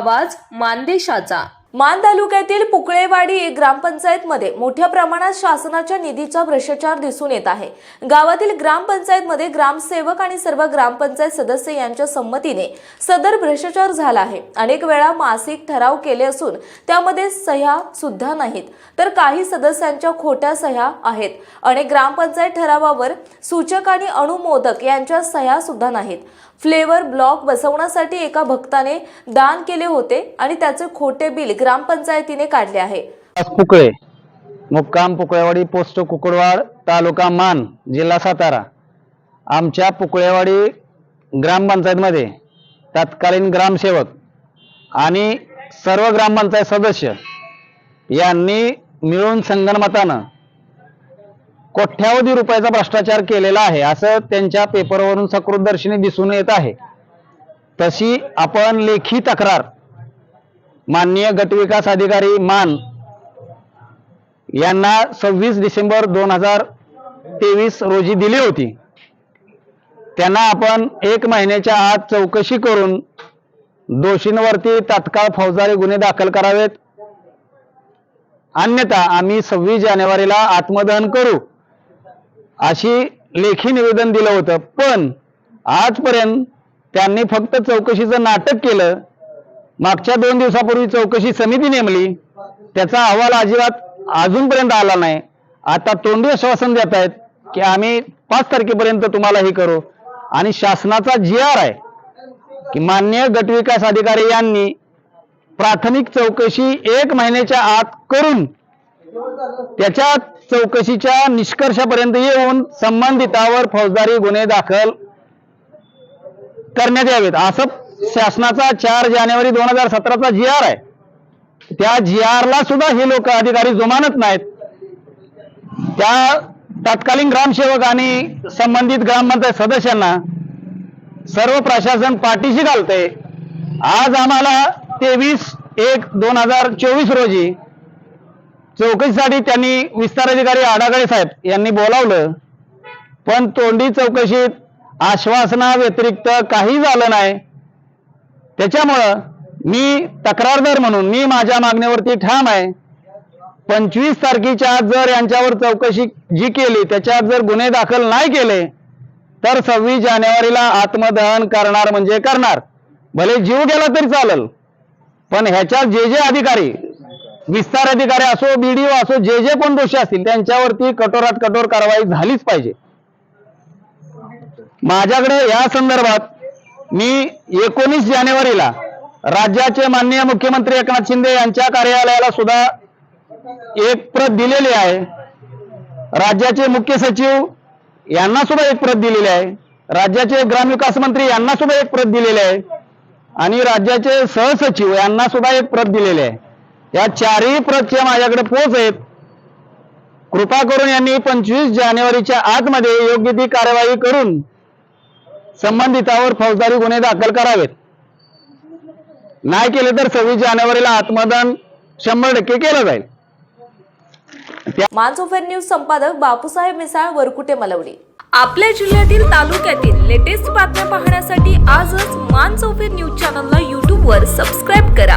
आवाज मानदेशाचा. मान तालुक्यातील पुकळेवाडी ग्रामपंचायतमध्ये मोठ्या प्रमाणात शासनाच्या निधीचा भ्रष्टाचार दिसून येत आहे. गावातील ग्रामपंचायतमध्ये ग्रामसेवक आणि सर्व ग्रामपंचायत सदस्य यांच्या संमतीने सदर भ्रष्टाचार झाला आहे. अनेक वेळा मासिक ठराव केले असून त्यामध्ये सह्या सुद्धा नाहीत. तर काही सदस्यांच्या खोट्या सह्या आहेत. अनेक ग्रामपंचायत ठरावावर सूचक आणि अनुमोदक यांच्या सह्या सुद्धा नाहीत. फ्लेवर ब्लॉक बसवण्यासाठी एका भक्ताने दान केले होते आणि त्याचे खोटे बिल ग्रामपंचायतीने काढले आहे. कुकळे मुक्काम पुकळेवाडी पोस्ट कुकडवाड तालुका मान जिल्हा सातारा. आमच्या पुकळेवाडी ग्रामपंचायतमध्ये तत्कालीन ग्रामसेवक आणि सर्व ग्रामपंचायत सदस्य यांनी मिळून संगणमतानं कोट्यावधी रुपयाचा भ्रष्टाचार केलेला आहे असं त्यांच्या पेपरवरून सकृतदर्शनी दिसून येत आहे. तशी आपण लेखी तक्रार माननीय गटविकास अधिकारी मान यांना सव्वीस डिसेंबर दोन हजार तेवीस रोजी दिली होती. त्यांना आपण एक महिन्याच्या आत चौकशी करून दोषींवरती तात्काळ फौजदारी गुन्हे दाखल करावेत. अन्यथा आम्ही सव्वीस जानेवारीला आत्मदहन करू. अशी लेखी निवेदन दिलं होतं. पण आजपर्यंत त्यांनी फक्त चौकशीचं नाटक केलं. मागच्या दोन दिवसापूर्वी चौकशी समिती नेमली. त्याचा अहवाल अजिबात अजूनपर्यंत आला नाही. आता तोंडी आश्वासन देत आहेत की आम्ही पाच तारखेपर्यंत तुम्हाला हे करू. आणि शासनाचा जी आर आहे की मान्य गटविकास अधिकारी यांनी प्राथमिक चौकशी एक महिन्याच्या आत करून त्याच्या चौकशीच्या निष्कर्षापर्यंत येऊन संबंधितावर फौजदारी गुन्हे दाखल करण्यात यावेत. असं शासनाचा चार जानेवारी दोन हजार सतराचा जी आर आहे. त्या जी ला सुद्धा हे लोक अधिकारी जुमानत नाहीत. त्या तत्कालीन ग्रामसेवक आणि संबंधित ग्रामपंचायत सदस्यांना सर्व प्रशासन पाठीशी घालते आज आम्हाला तेवीस एक दोन हजार चोवीस रोजी चौकशीसाठी त्यांनी विस्तार अधिकारी आडागळे साहेब यांनी बोलावलं. पण तोंडी चौकशीत आश्वासना व्यतिरिक्त काही झालं नाही. त्याच्यामुळं मी तक्रारदार म्हणून मी माझ्या मागण्यावरती ठाम आहे. पंचवीस तारखेच्या आत जर यांच्यावर चौकशी जी केली त्याच्यात जर गुन्हे दाखल नाही केले तर सव्वीस जानेवारीला आत्मदहन करणार म्हणजे करणार. भले जीव गेला तरी चालेल. पण ह्याच्यात जे जे अधिकारी विस्तार अधिकारी असो बीडीओ असो जे जे कोण दोषी असतील त्यांच्यावरती कठोरात कठोर कारवाई झालीच पाहिजे. माझ्याकडे या संदर्भात मी एकोणीस जानेवारीला राज्याचे माननीय मुख्यमंत्री एकनाथ शिंदे यांच्या कार्यालयाला सुद्धा एक प्रत दिलेली आहे. राज्याचे मुख्य सचिव यांना सुद्धा एक प्रत दिलेली आहे. राज्याचे ग्रामविकास मंत्री यांना सुद्धा एक प्रत दिलेली आहे. आणि राज्याचे सहसचिव यांना सुद्धा एक प्रत दिलेली आहे. या चारही प्रतच्या माझ्याकडे पोच आहेत. कृपा करून यांनी पंचवीस जानेवारीच्या आतमध्ये योग्य ती कार्यवाही करून संबंधितावर फौजदारी गुन्हे दाखल करावेत. नाही केले तर सव्वीस जानेवारीला आत्मदान शंभर टक्के केलं जाईल. मानसोफेर न्यूज संपादक बापूसाहेब मिसाळ वरकुटे मलवडी आपल्या जिल्ह्यातील तालुक्यातील लेटेस्ट बातम्या पाहण्यासाठी आजच मान चौफेर न्यूज चॅनलला यूट्यूबवर सबस्क्राईब करा.